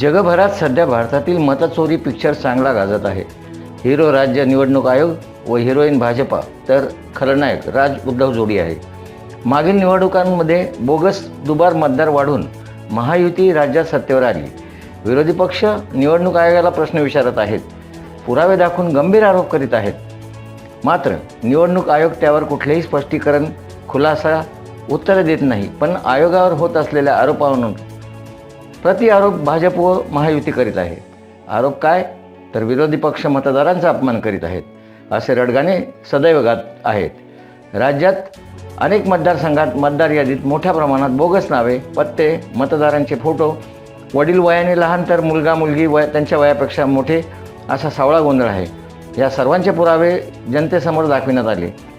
जगभरात सध्या भारतातील मतचोरी पिक्चर चांगला गाजत आहे. हिरो राज्य निवडणूक आयोग व हिरोईन भाजपा तर खलनायक राज उद्धव जोडी आहे. मागील निवडणुकांमध्ये बोगस दुबार मतदार वाढून महायुती राज्यात सत्तेवर आली. विरोधी पक्ष निवडणूक आयोगाला प्रश्न विचारत आहेत. पुरावे दाखवून गंभीर आरोप करीत आहेत. मात्र निवडणूक आयोग त्यावर कुठलेही स्पष्टीकरण खुलासा उत्तरे देत नाही पण आयोगावर होत असलेल्या आरोपावरून प्रति आरोप भाजप व महायुती करीत आहे. आरोप काय? तर विरोधी पक्ष मतदारांचा अपमान करीत आहेत. असे रडगाणे सदैव गात आहेत. राज्यात अनेक मतदारसंघात मतदार यादीत मोठ्या प्रमाणात बोगस नावे पत्ते मतदारांचे फोटो वडील वयाने लहान तर मुलगा मुलगी वय त्यांच्या वयापेक्षा मोठे असा सावळा गोंधळ आहे. या सर्वांचे पुरावे जनतेसमोर दाखविण्यात आले.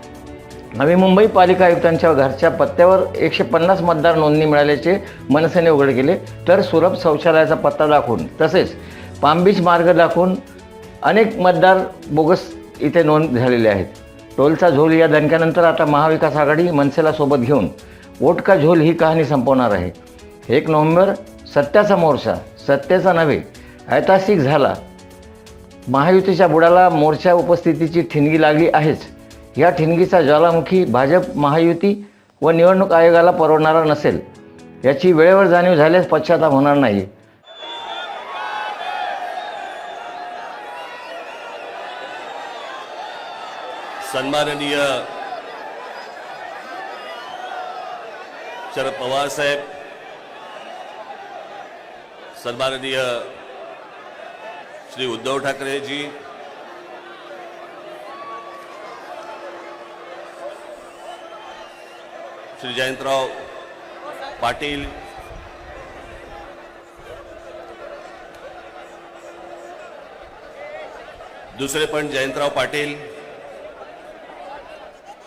नवी मुंबई पालिका आयुक्तांच्या घरच्या पत्त्यावर एकशे पन्नास मतदार नोंदणी मिळाल्याचे मनसेने उघड केले तर सुलभ शौचालयाचा पत्ता दाखवून तसेच पामबीच मार्ग दाखवून अनेक मतदार बोगस इथे नोंद झालेले आहेत. टोलचा झोल या दणक्यानंतर आता महाविकास आघाडी मनसेला सोबत घेऊन वोट का झोल ही कहाणी संपवणार आहे. एक नोव्हेंबर सत्याचा मोर्चा सत्तेचा नव्हे ऐतिहासिक झाला. महायुतीच्या बुडाला मोर्चा उपस्थितीची ठिणगी लागली आहेच. या ठिणगीचा ज्वालामुखी भाजप महायुती व निवडणूक आयोगाला परवडणारा नसेल. याची वेळेवर जाणीव झाल्यास पश्चाताप होणार नाही सन्माननीय शरद पवार साहेब सन्माननीय श्री उद्धव ठाकरे श्री जयंतराव पाटील. दुसरे पण जयंतराव पाटील.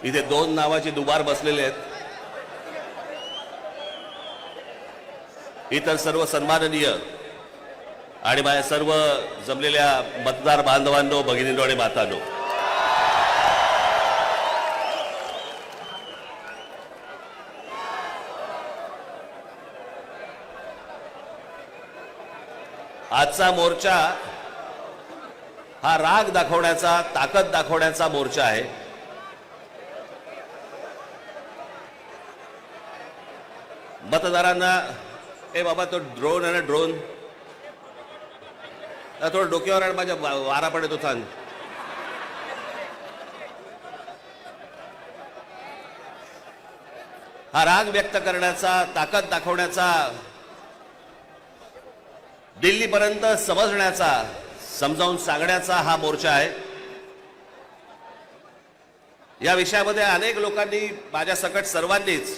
इथे दोन नावाचे दुबार बसलेले आहेत. इतर सर्व सन्माननीय आणि माझ्या सर्व जमलेल्या मतदार बांधवांनो भगिनींनो आणि मातांनो. आजचा मोर्चा हा राग दाखवण्याचा ताकद दाखवण्याचा मोर्चा आहे. मतदारांना ए बाबा तो ड्रोन आहे ना ड्रोन थोडं डोक्यावर आण माझ्या वारा पडत होता हा राग व्यक्त करण्याचा ताकद दाखवण्याचा दिल्लीपर्यंत समजण्याचा समजावून सांगण्याचा हा मोर्चा आहे. या विषयामध्ये अनेक लोकांनी माझ्या सकट सर्वांनीच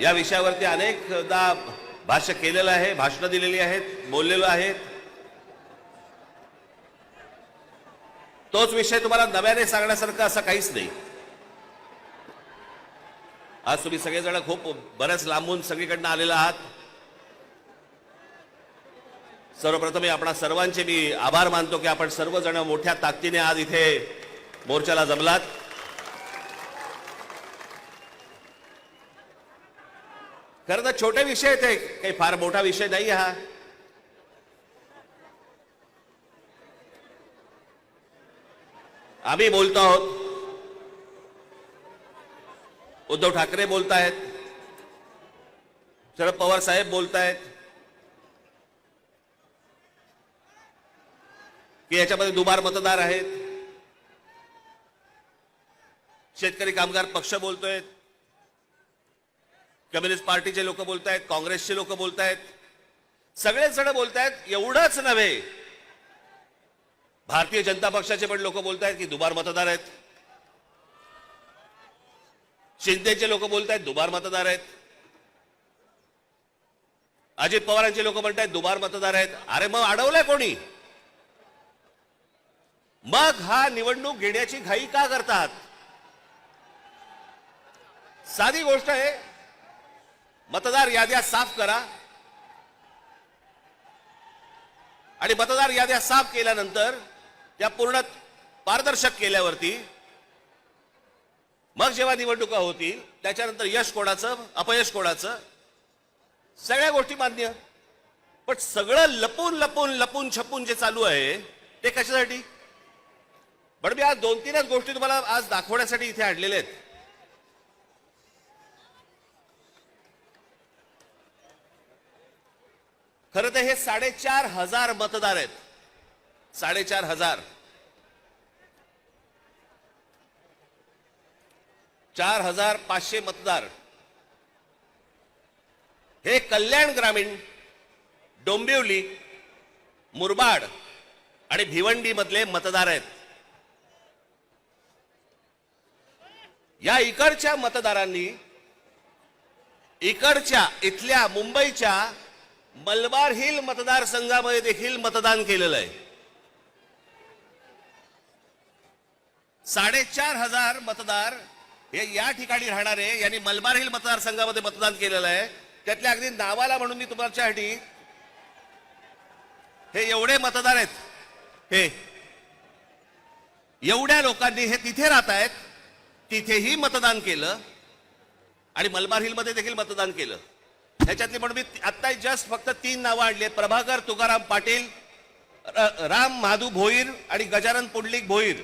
या विषयावरती अनेकदा भाष्य केलेलं आहे भाषणं दिलेली आहेत बोललेलो आहेत. तोच विषय तुम्हाला नव्याने सांगण्यासारखं असं काहीच नाही. आज तुम्ही सगळेजण खूप बऱ्याच लांबून सगळीकडनं आलेला आहात. सर्वप्रथम मी आपणा सर्वांचे मी आभार मानतो की आपण सर्वजण मोठ्या ताकदीने आज इथे मोर्चाला जमलात. खरं तर छोटे विषय ते काही फार मोठा विषय नाही हा. आम्ही बोलतो आहोत. उद्धव ठाकरे बोलतायत. शरद पवार साहेब बोलतायत. की याच्यामध्ये दुबार मतदार आहेत. शेतकरी कामगार पक्ष बोलतोय. कम्युनिस्ट पार्टीचे लोक बोलतायत काँग्रेसचे लोक बोलतायत. सगळेच जण बोलतायत एवढंच नव्हे. भारतीय जनता पक्षाचे पण लोक बोलतायत की दुबार मतदार आहेत. शिंदेचे लोक बोलतायत दुबार मतदार आहेत. अजित पवारांचे लोक म्हणतायत दुबार मतदार आहेत. अरे मग अडवलंय कोणी? मग हा निवडणूक घेण्याची घाई का करतात? साधी गोष्ट आहे मतदार याद्या साफ करा. आणि मतदार याद्या साफ केल्यानंतर त्या पूर्ण पारदर्शक केल्यावरती मग जेव्हा निवडणुका होतील त्याच्यानंतर यश कोणाचं अपयश कोणाचं सगळ्या गोष्टी मान्य. पण सगळं लपून लपून लपून छपून जे चालू आहे ते कशासाठी? पण मी आज दोन तीनच गोष्टी तुम्हाला आज दाखवण्यासाठी इथे आणलेल्या आहेत. खरं तर हे साडेचार हजार मतदार आहेत. साडेचार हजार. चार हजार पाचशे मतदार. हे कल्याण ग्रामीण डोंबिवली मुरबाड आणि भिवंडी मधले मतदार आहेत. या इकडच्या मतदारांनी इकडच्या इथल्या मुंबईच्या मलबार हिल मतदारसंघामध्ये देखील मतदान केलेलं आहे. साडेचार हजार मतदार हे या ठिकाणी राहणारे यांनी मलबार हिल मतदारसंघामध्ये मतदान केलेलं आहे. त्यातल्या अगदी नावाला म्हणून मी तुमच्यासाठी हे एवढे मतदार आहेत. हे एवढ्या लोकांनी हे तिथे राहत आहेत तिथेही मतदान केलं आणि मलबार हिलमध्ये देखील मतदान केलं. ह्याच्यातली म्हणून मी आत्ता जस्ट फक्त तीन नावं आणली प्रभाकर तुकाराम पाटील र- राम महादू भोईर आणि गजानन पुंडलिक भोईर.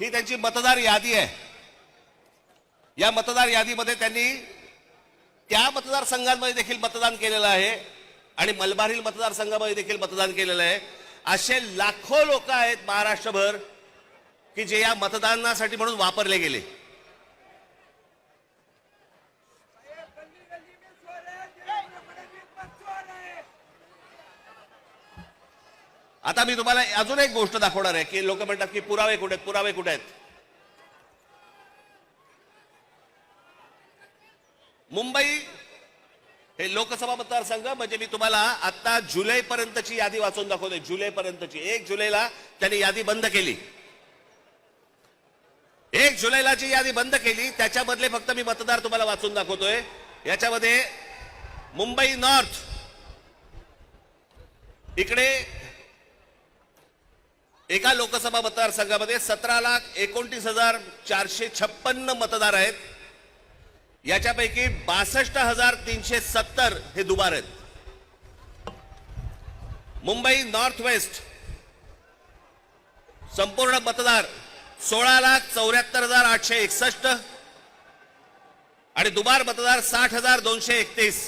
ही त्यांची मतदार यादी आहे. या मतदार यादीमध्ये त्यांनी त्या मतदारसंघांमध्ये देखील मतदान केलेलं आहे आणि मलबार हिल मतदारसंघामध्ये देखील मतदान केलेलं आहे. असे लाखो लोक आहेत महाराष्ट्रभर. की जे या मतदानासाठी म्हणून वापरले गेले. आता मी तुम्हाला अजून एक गोष्ट दाखवणार आहे की लोक म्हणतात की पुरावे कुठे आहेत पुरावे कुठे आहेत? मुंबई हे लोकसभा मतदारसंघ म्हणजे मी तुम्हाला आता जुलै पर्यंतची यादी वाचून दाखवतोय. जुलै पर्यंतची एक जुलैला त्यांनी यादी बंद केली. एक जुलैला जी यादी बंद केली. त्याच्यामधले फक्त मी मतदार तुम्हाला वाचून दाखवतोय. याच्यामध्ये मुंबई नॉर्थ. इकडे एका लोकसभा मतदारसंघामध्ये सतरा लाख एकोणतीस हजार चारशे छप्पन्न मतदार आहेत. याच्यापैकी बासष्ट हजार तीनशे सत्तर हे दुबार आहेत. मुंबई नॉर्थ वेस्ट संपूर्ण मतदार सोळा लाख चौऱ्याहत्तर हजार आठशे एकसष्ट आणि दुबार मतदार साठ हजार दोनशे एकतीस.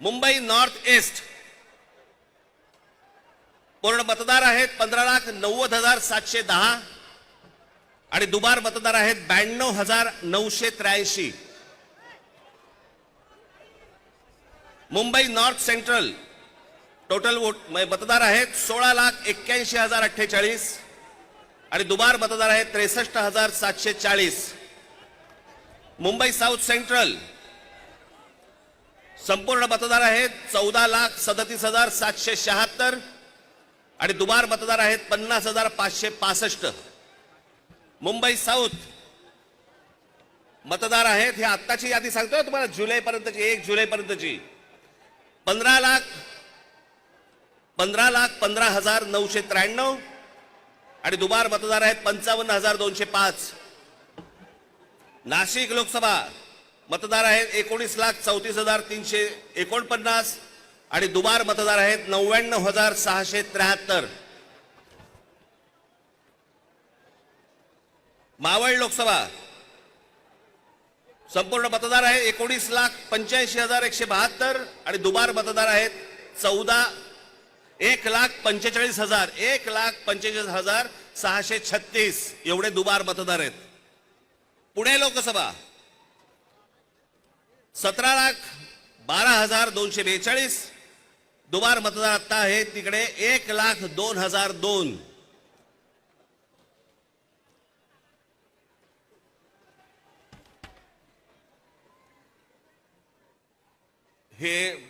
Mumbai north east. पूर्ण मतदार आहेत पंधरा लाख नव्वद हजार सातशे दहा आणि दुबार मतदार आहेत ब्याण्णव हजार नऊशे त्र्याऐंशी. Mumbai north central. Total vote म्हणजे मतदार आहेत सोळा लाख एक्क्याऐंशी हजार अठ्ठेचाळीस आणि दुबार मतदार आहेत त्रेसष्ट हजार सातशे चाळीस. मुंबई साऊथ सेंट्रल संपूर्ण मतदार आहेत चौदा लाख सदतीस हजार सातशे शहात्तर आणि दुबार मतदार आहेत पन्नास हजार पाचशे पासष्ट. मुंबई साऊथ मतदार आहेत हे आत्ताची यादी सांगतोय तुम्हाला जुलैपर्यंतची एक जुलैपर्यंतची. पंधरा लाख पंधरा लाख पंधरा हजार नऊशे त्र्याण्णव आणि दुबार मतदार आहेत पंचावन्न हजार दोनशे पाच. नाशिक लोकसभा मतदार आहेत एकोणीस लाख चौतीस हजार तीनशे एकोणपन्नास आणि दुबार मतदार आहेत नव्याण्णव हजार सहाशे त्र्याहत्तर. मावळ लोकसभा संपूर्ण मतदार आहे एकोणीस लाख पंच्याऐंशी हजार एकशे बहात्तर आणि दुबार मतदार आहेत चौदा एक लाख पंचेचाळीस हजार एक लाख पंचेचाळीस हजार सहाशे छत्तीस एवढे दुबार मतदार आहेत. पुणे लोकसभा. सतरा लाख बारा हजार दोनशे बेचाळीस दुबार मतदार आता आहे तिकडे एक लाख दोन हजार दोन. हे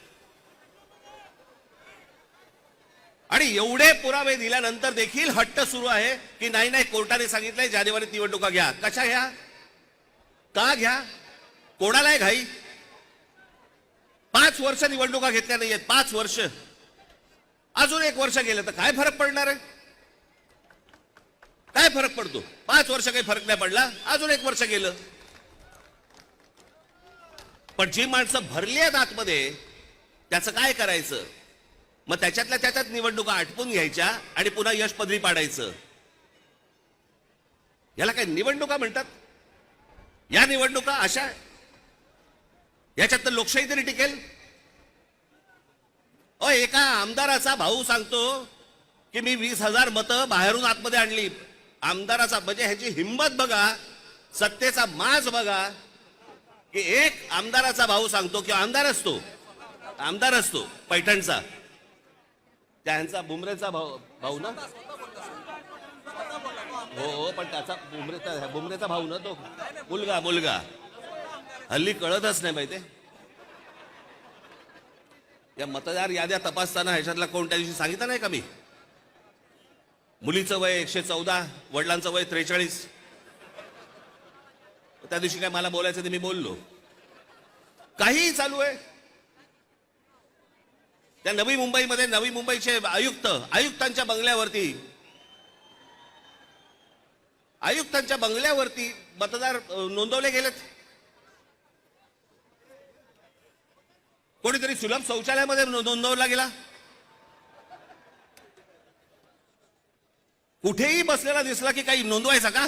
आणि एवढे पुरावे दिल्यानंतर देखील हट्ट सुरू आहे की नाही नाही कोर्टाने सांगितलंय जानेवारीत निवडणुका घ्या. कशा घ्या? का घ्या? कोणाला आहे घाई? पाच वर्ष निवडणुका घेतल्या नाहीयेत पाच वर्ष. अजून एक वर्ष गेलं तर काय फरक पडणार आहे? काय फरक पडतो? पाच वर्ष काही फरक नाही पडला अजून एक वर्ष गेलं. पण जी माणसं भरली आहेत आतमध्ये त्याचं काय करायचं? मग त्याच्यातल्या त्याच्यात निवडणुका आटपून घ्यायच्या आणि पुन्हा यश पदरी पाडायचं. याला काय निवडणुका म्हणतात? या निवडणुका अशा याच्यात तर लोकशाही तरी टिकेल? अ एका आमदाराचा भाऊ सांगतो की मी वीस हजार मतं बाहेरून आतमध्ये आणली. आमदाराचा म्हणजे ह्याची हिंमत बघा सत्तेचा माज बघा की एक आमदाराचा भाऊ सांगतो की आमदार असतो. आमदार असतो पैठणचा. त्यांचा बुमरेचा भाऊ भाऊ ना? हो हो पण त्याचा बुमरेचा बुमरेचा भाऊ ना तो? मुलगा मुलगा. हल्ली कळतच नाही माहिती. या मतदार याद्या तपासताना ह्याच्यातला कोण त्या दिवशी सांगितलं नाही का मी? मुलीचं वय एकशे चौदा वडिलांचं वय त्रेचाळीस. त्या दिवशी काय मला बोलायचं ते मी बोललो. काहीही चालू आहे. त्या नवी मुंबईमध्ये नवी मुंबईचे आयुक्त आयुक्तांच्या बंगल्यावरती. आयुक्तांच्या बंगल्यावरती मतदार नोंदवले गेलेत. कोणीतरी सुलभ शौचालयामध्ये नोंदवला गेला. कुठेही बसलेला दिसला की काही नोंदवायचा का?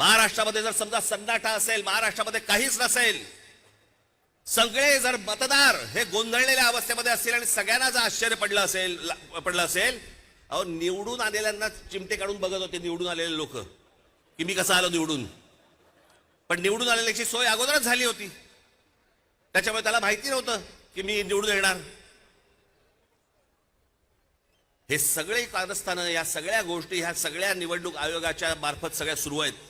महाराष्ट्रामध्ये जर समजा सन्नाटा असेल महाराष्ट्रामध्ये काहीच नसेल सगळे जर मतदार हे गोंधळलेल्या अवस्थेमध्ये असतील आणि सगळ्यांना जर आश्चर्य पडलं असेल पडलं असेल अहो निवडून आलेल्यांना चिमटे काढून बघत होते निवडून आलेले लोक. की मी कसं आलो निवडून? पण निवडून आलेल्याची सोय अगोदरच झाली होती. त्याच्यामुळे त्याला माहिती नव्हतं की मी निवडून येणार. हे सगळे कारस्थानं या सगळ्या गोष्टी ह्या सगळ्या निवडणूक आयोगाच्या मार्फत सगळ्या सुरू आहेत.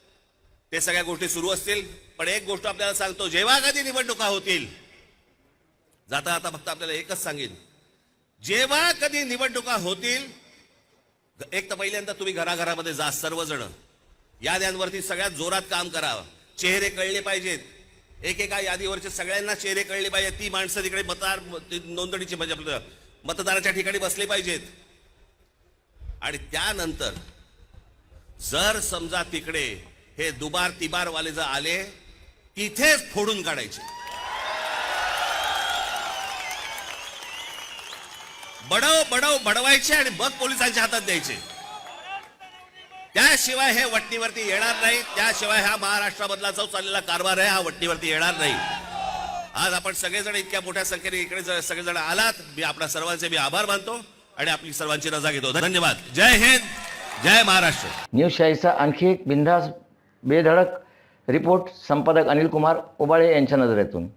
ते सगळ्या गोष्टी सुरू असतील पण एक गोष्ट आपल्याला सांगतो जेव्हा कधी निवडणुका होतील जाता आता फक्त आपल्याला एकच सांगेन. जेव्हा कधी निवडणुका होतील एक तर पहिल्यांदा तुम्ही घराघरामध्ये जा सर्वजण. याद्यांवरती सगळ्यात जोरात काम करा. चेहरे कळले पाहिजेत. एकेका यादीवरचे सगळ्यांना चेहरे कळले पाहिजेत. ती माणसं तिकडे मतदार नोंदणीची म्हणजे आपलं मतदाराच्या ठिकाणी बसले पाहिजेत. आणि त्यानंतर जर समजा तिकडे हे दुबार तिबार वाले जर आले तिथेच फोडून काढायचे. बडव बडव बडवायचे आणि मग पोलिसांच्या हातात द्यायचे. त्याशिवाय हे वटणीवरती येणार नाही. त्याशिवाय हा महाराष्ट्रामधला जो चाललेला कारभार आहे हा वटणीवरती येणार नाही. आज आपण सगळेजण इतक्या मोठ्या संख्येने इकडे सगळेजण आलात. मी आपल्या सर्वांचे मी आभार मानतो आणि आपली सर्वांची रजा घेतो. धन्यवाद. जय हिंद. जय महाराष्ट्र. न्यूज शाहीचा आणखी एक बिंदास बेधडक रिपोर्ट संपादक अनिल कुमार उबाळे यांच्या नजरेतून.